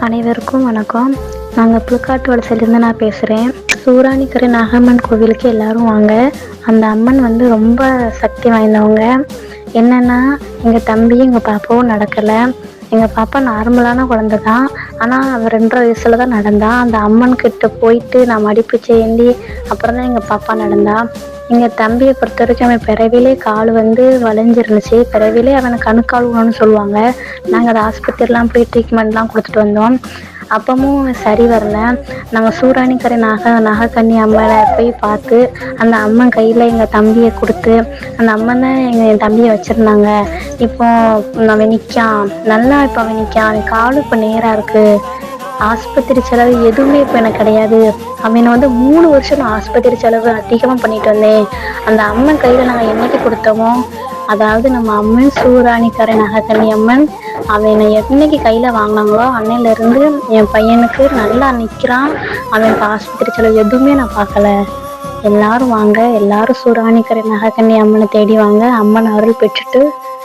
அனைவருக்கும் வணக்கம். நாங்கள் புழுக்காட்டு வலசையிலேருந்து நான் பேசுகிறேன் சூராணிக்கரை நாகம்மன் கோவிலுக்கு எல்லாரும் வாங்க. அந்த அம்மன் வந்து ரொம்ப சக்தி வாய்ந்தவங்க. என்னென்னா எங்கள் தம்பி எங்கள் பாப்பாவும் நடக்கலை. எங்கள் பாப்பா நார்மலான குழந்தை தான் ஆனால் அவள் ரெண்டரை வயசில் தான் நடந்தா. அந்த அம்மன் கிட்ட போயிட்டு நான் மடிப்பு ஏந்தி அப்புறம் தான் எங்கள் பாப்பா நடந்தா. எங்கள் தம்பியை பொறுத்த வரைக்கும் அவன் பிறவிலே கால் வந்து வளைஞ்சிருந்துச்சு. பிறவிலே அவனுக்கு கணுக்கால் ஊனம்னு சொல்லுவாங்க. நாங்கள் அதை ஆஸ்பத்திரிலாம் போய் ட்ரீட்மெண்ட்லாம் கொடுத்துட்டு வந்தோம். அப்பவும் சரி வரல. நாங்கள் சூராணிக்கரை நாக நாகக்கன்னி அம்மனை போய் பார்த்து அந்த அம்மன் கையில் எங்கள் தம்பியை கொடுத்து அந்த அம்மன் தான் எங்கள் என் தம்பியை வச்சுருந்தாங்க. இப்போ அவன் நிற்கான் நல்லா இப்போ அவன் நிற்கான் அவன் காலும் இப்போ நேராக இருக்குது ஆஸ்பத்திரி செலவு எதுவுமே இப்போ எனக்கு கிடையாது. அவனை வந்து மூணு வருஷம் நான் ஆஸ்பத்திரி செலவு அதிகமாக பண்ணிட்டு வந்தேன். அந்த அம்மன் கையில் நாங்கள் என்னைக்கு கொடுத்தோமோ அதாவது நம்ம அம்மன் சூராணிக்கரை நகக்கண்ணி அம்மன் அவனை என்னைக்கு கையில் வாங்கினாங்களோ அன்னையிலேருந்து என் பையனுக்கு நல்லா நிற்கிறான் அவனுக்கு ஆஸ்பத்திரி செலவு எதுவுமே நான் பார்க்கல. எல்லாரும் வாங்க. எல்லாரும் சூராணிக்கரை நகக்கண்ணி அம்மனை தேடி வாங்க. அம்மன் அருள் பெற்றுட்டு